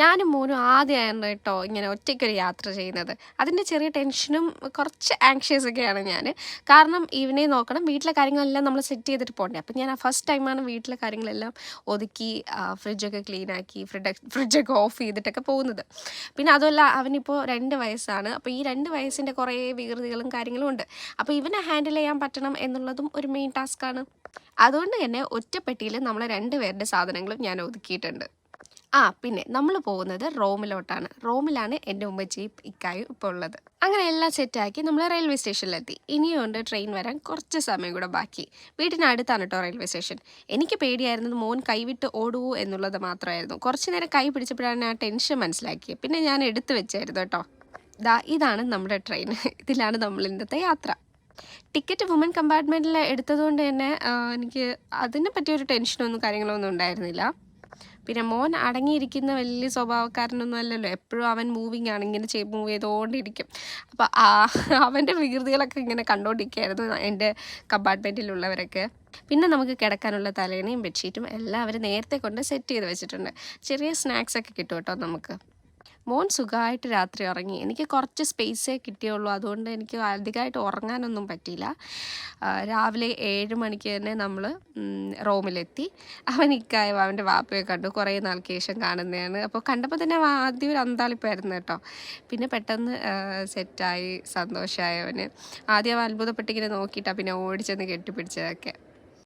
ഞാനും മോനും ആദ്യമായിരുന്നു കേട്ടോ ഇങ്ങനെ ഒറ്റയ്ക്കൊരു യാത്ര ചെയ്യുന്നത്. അതിന്റെ ചെറിയ ടെൻഷനും കുറച്ച് ആങ്ഷ്യസ് ഒക്കെയാണ് ഞാൻ കാരണം ഇവനെ നോക്കണം വീട്ടിലെ കാര്യങ്ങളെല്ലാം നമ്മൾ സെറ്റ് ചെയ്തിട്ട് പോകണ്ടേ അപ്പം ഞാൻ ഫസ്റ്റ് ടൈമാണ് വീട്ടിലെ കാര്യങ്ങളെല്ലാം ഒതുക്കി ഫ്രിഡ്ജൊക്കെ ക്ലീനാക്കി ഫ്രിഡ് ഫ്രിഡ്ജൊക്കെ ഓഫ് ചെയ്തിട്ടൊക്കെ പോകുന്നത്. പിന്നെ അതുമല്ല അവനിപ്പോൾ രണ്ട് വയസ്സാണ്. അപ്പോൾ ഈ രണ്ട് വയസ്സിന്റെ കുറേ വികൃതികളും കാര്യങ്ങളും ഉണ്ട്. അപ്പോൾ ഇവനെ ഹാൻഡിൽ ചെയ്യാൻ പറ്റണം എന്നുള്ളതും ഒരു മെയിൻ ടാസ്ക്കാണ് അതുകൊണ്ട് തന്നെ ഒറ്റപ്പെട്ടിയിൽ നമ്മൾ രണ്ടുപേരുടെ സാധനങ്ങളും ഞാൻ ഒതുക്കിയിട്ടുണ്ട്. ആ പിന്നെ നമ്മൾ പോകുന്നത് റോമിലോട്ടാണ്. റോമിലാണ് എന്റെ ഉമ്മച്ചിയും ഇക്കായും ഇപ്പോൾ ഉള്ളത്. അങ്ങനെ എല്ലാം സെറ്റാക്കി നമ്മൾ റെയിൽവേ സ്റ്റേഷനിലെത്തി ഇനിയുണ്ട് ട്രെയിൻ വരാൻ കുറച്ച് സമയം കൂടെ ബാക്കി. വീട്ടിനടുത്താണ് കേട്ടോ റെയിൽവേ സ്റ്റേഷൻ എനിക്ക് പേടിയായിരുന്നത് മോൻ കൈവിട്ട് ഓടുവോ എന്നുള്ളത് മാത്രമായിരുന്നു. കുറച്ച് നേരം കൈ പിടിച്ചപ്പോഴാണ് ആ ടെൻഷൻ മനസ്സിലാക്കിയത്. പിന്നെ ഞാൻ എടുത്തു വെച്ചായിരുന്നു കേട്ടോ ദാ ഇതാണ് നമ്മുടെ ട്രെയിൻ ഇതിലാണ് നമ്മൾ ഇന്നത്തെ യാത്ര. ടിക്കറ്റ് വുമൻ കമ്പാർട്ട്മെന്റിൽ എടുത്തതുകൊണ്ട് തന്നെ എനിക്ക് അതിനെ പറ്റിയൊരു ടെൻഷനൊന്നും കാര്യങ്ങളൊന്നും ഉണ്ടായിരുന്നില്ല. പിന്നെ മോൻ അടങ്ങിയിരിക്കുന്ന വലിയ സ്വഭാവക്കാരനൊന്നും അല്ലല്ലോ. എപ്പോഴും അവൻ മൂവിങ് ആണ്. ഇങ്ങനെ ചെയ്ത് മൂവ് ചെയ്തുകൊണ്ടിരിക്കും അപ്പോൾ അവന്റെ വികൃതികളൊക്കെ ഇങ്ങനെ കണ്ടുകൊണ്ടിരിക്കുകയായിരുന്നു എന്റെ കമ്പാർട്ട്മെന്റിലുള്ളവരൊക്കെ പിന്നെ നമുക്ക് കിടക്കാനുള്ള തലേണയും ബെഡ്ഷീറ്റും എല്ലാം അവർ നേരത്തെ കൊണ്ട് സെറ്റ് ചെയ്ത് വെച്ചിട്ടുണ്ട്. ചെറിയ സ്നാക്സൊക്കെ കിട്ടും കേട്ടോ നമുക്ക്. മോൻ സുഖമായിട്ട് രാത്രി ഉറങ്ങി. എനിക്ക് കുറച്ച് സ്പേസേ കിട്ടിയുള്ളൂ. അതുകൊണ്ട് എനിക്ക് അധികമായിട്ട് ഉറങ്ങാനൊന്നും പറ്റിയില്ല. രാവിലെ ഏഴ് മണിക്ക് തന്നെ നമ്മൾ റൂമിലെത്തി. അവൻ ഇക്കായും അവന്റെ വാപ്പയെ കണ്ടു. കുറേ നാൾക്ക് ശേഷം കാണുന്നതാണ്. അപ്പോൾ കണ്ടപ്പോൾ തന്നെ ആദ്യം ഒരു അന്താളിപ്പായിരുന്നു കേട്ടോ. പിന്നെ പെട്ടെന്ന് സെറ്റായി സന്തോഷമായവന് ആദ്യം അവൻ അത്ഭുതപ്പെട്ടിങ്ങനെ നോക്കിയിട്ടാണ് പിന്നെ ഓടിച്ചെന്ന് കെട്ടിപ്പിടിച്ചതൊക്കെ.